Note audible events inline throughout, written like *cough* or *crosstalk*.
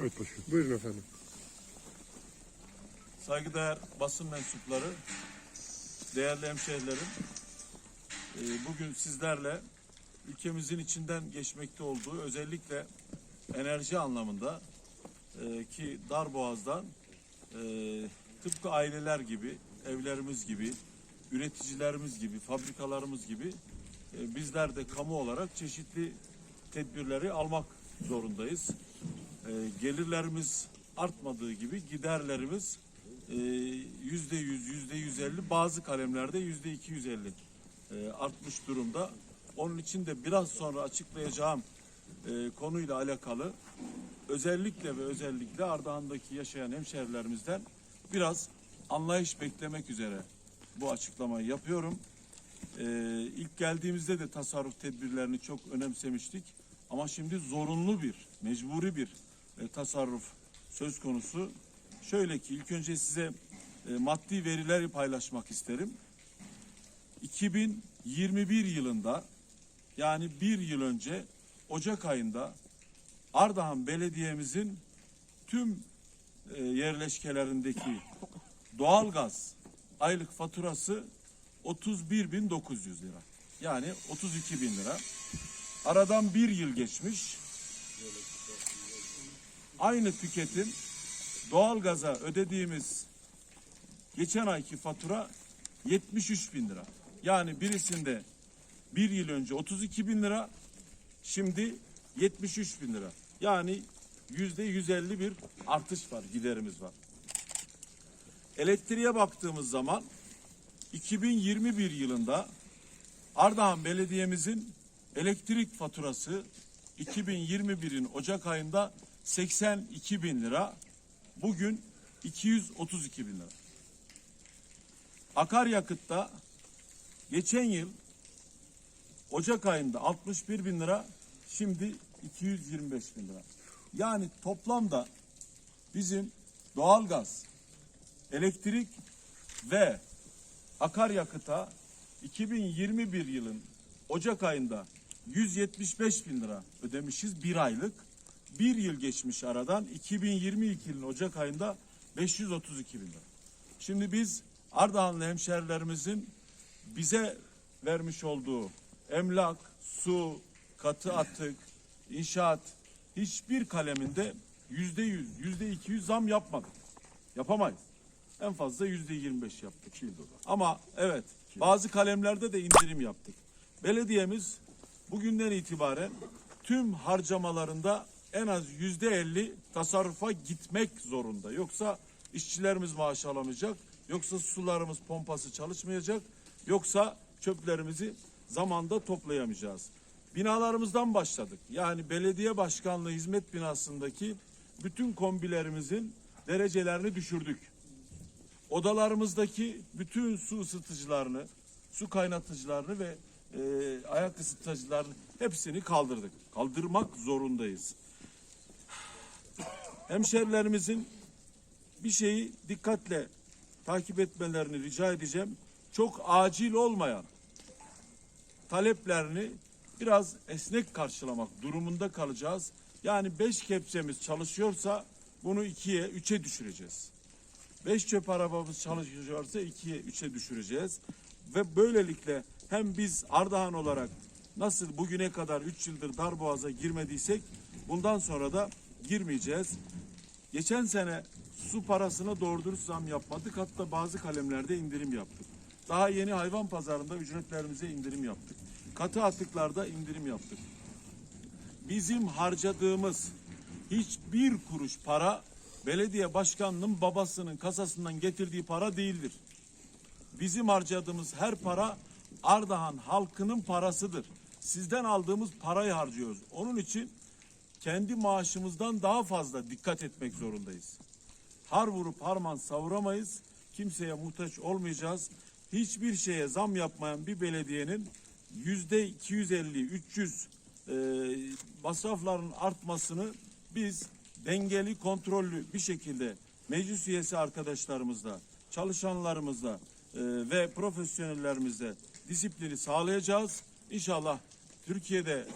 Evet başkanım. Buyurun efendim. Saygıdeğer basın mensupları, değerli hemşehrilerim, e, bugün sizlerle ülkemizin içinden geçmekte olduğu özellikle enerji anlamında e, ki Darboğaz'dan e, tıpkı aileler gibi, evlerimiz gibi, üreticilerimiz gibi, fabrikalarımız gibi bizler de kamu olarak çeşitli tedbirleri almak zorundayız. E, gelirlerimiz artmadığı gibi giderlerimiz e, yüzde yüz, yüzde yüz elli, bazı kalemlerde yüzde iki yüz elli e, artmış durumda. Onun için de biraz sonra açıklayacağım konuyla alakalı özellikle ve özellikle Ardahan'daki yaşayan hemşehrilerimizden biraz anlayış beklemek üzere bu açıklamayı yapıyorum. Ee, ilk geldiğimizde de tasarruf tedbirlerini çok önemsemiştik. Ama şimdi zorunlu bir, mecburi bir e, tasarruf söz konusu. Şöyle ki ilk önce size e, maddi verileri paylaşmak isterim. 2021 yılında yani bir yıl önce Ocak ayında Ardahan Belediye'mizin tüm e, yerleşkelerindeki doğalgaz aylık faturası 31.900 lira. Yani 32 bin lira. Aradan bir yıl geçmiş. Aynı tüketim doğalgaza ödediğimiz geçen ayki fatura 73 bin lira. Yani birisinde bir yıl önce 32 bin lira, şimdi 73 bin lira. Yani yüzde 150 bir artış var, giderimiz var. Elektriğe baktığımız zaman 2021 yılında Ardahan Belediye'mizin elektrik faturası 2021'in Ocak ayında 82 bin lira. Bugün 232 bin lira. Akaryakıtta geçen yıl Ocak ayında 61 bin lira, şimdi 225 bin lira. Yani toplamda bizim doğalgaz, elektrik ve akaryakıta 2021 yılın Ocak ayında 175 bin lira ödemişiz bir aylık. Bir yıl geçmiş aradan 2022 yılın Ocak ayında 532 bin lira. Şimdi biz Ardahanlı hemşerilerimizin bize vermiş olduğu emlak, su, katı atık, inşaat hiçbir kaleminde yüzde yüz, yüzde iki yüz zam yapmadık. Yapamayız. En fazla yüzde yirmi beş yaptık. Ama evet bazı kalemlerde de indirim yaptık. Belediyemiz bugünden itibaren tüm harcamalarında en az yüzde elli tasarrufa gitmek zorunda. Yoksa işçilerimiz maaş alamayacak. Yoksa sularımız pompası çalışmayacak. Yoksa çöplerimizi zamanda toplayamayacağız. Binalarımızdan başladık. Yani belediye başkanlığı hizmet binasındaki bütün kombilerimizin derecelerini düşürdük. Odalarımızdaki bütün su ısıtıcılarını, su kaynatıcılarını ve e, ayak ısıtıcılarını hepsini kaldırdık. Kaldırmak zorundayız. Hemşerilerimizin bir şeyi dikkatle takip etmelerini rica edeceğim. Çok acil olmayan taleplerini biraz esnek karşılamak durumunda kalacağız. Yani beş kepçemiz çalışıyorsa bunu ikiye, üçe düşüreceğiz. Beş çöp arabamız çalışıyorsa ikiye, üçe düşüreceğiz. Ve böylelikle hem biz Ardahan olarak nasıl bugüne kadar üç yıldır darboğaza girmediysek bundan sonra da girmeyeceğiz. Geçen sene su parasına doğru dürüst zam yapmadık. Hatta bazı kalemlerde indirim yaptık. Daha yeni hayvan pazarında ücretlerimize indirim yaptık. Katı atıklarda indirim yaptık. Bizim harcadığımız hiçbir kuruş para belediye başkanının babasının kasasından getirdiği para değildir. Bizim harcadığımız her para Ardahan halkının parasıdır. Sizden aldığımız parayı harcıyoruz. Onun için kendi maaşımızdan daha fazla dikkat etmek zorundayız. Har vurup harman savuramayız. Kimseye muhtaç olmayacağız. Hiçbir şeye zam yapmayan bir belediyenin yüzde 250, 300 e, masrafların artmasını biz dengeli, kontrollü bir şekilde meclis üyesi arkadaşlarımızla, çalışanlarımızla e, ve profesyonellerimizle disiplini sağlayacağız. İnşallah Türkiye'de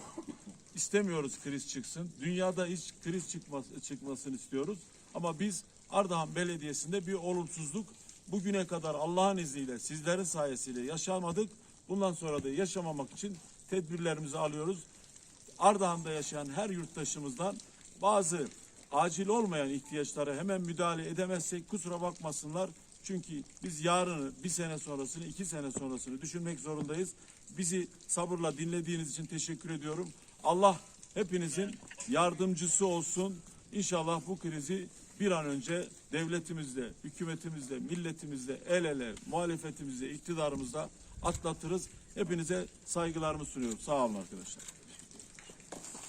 istemiyoruz kriz çıksın. Dünyada hiç kriz çıkması, çıkmasını istiyoruz. Ama biz Ardahan Belediyesi'nde bir olumsuzluk bugüne kadar Allah'ın izniyle sizlerin sayesiyle yaşamadık. Bundan sonra da yaşamamak için tedbirlerimizi alıyoruz. Ardahan'da yaşayan her yurttaşımızdan bazı acil olmayan ihtiyaçlara hemen müdahale edemezsek kusura bakmasınlar. Çünkü biz yarını, bir sene sonrasını, iki sene sonrasını düşünmek zorundayız. Bizi sabırla dinlediğiniz için teşekkür ediyorum. Allah hepinizin yardımcısı olsun. İnşallah bu krizi bir an önce devletimizle, hükümetimizle, milletimizle, el ele, muhalefetimizle, iktidarımızla atlatırız. Hepinize saygılarımı sunuyorum. Sağ olun arkadaşlar.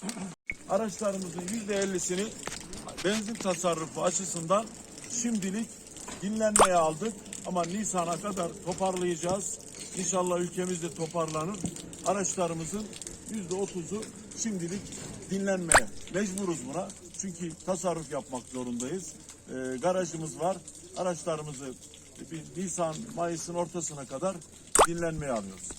*clears throat* Araçlarımızın yüzde ellisini benzin tasarrufu açısından şimdilik dinlenmeye aldık. Ama Nisan'a kadar toparlayacağız. İnşallah ülkemiz de toparlanır. Araçlarımızın yüzde otuzu şimdilik dinlenmeye mecburuz buna. Çünkü tasarruf yapmak zorundayız. Ee, garajımız var. Araçlarımızı bir Nisan, Mayıs'ın ortasına kadar dinlenmeye alıyoruz.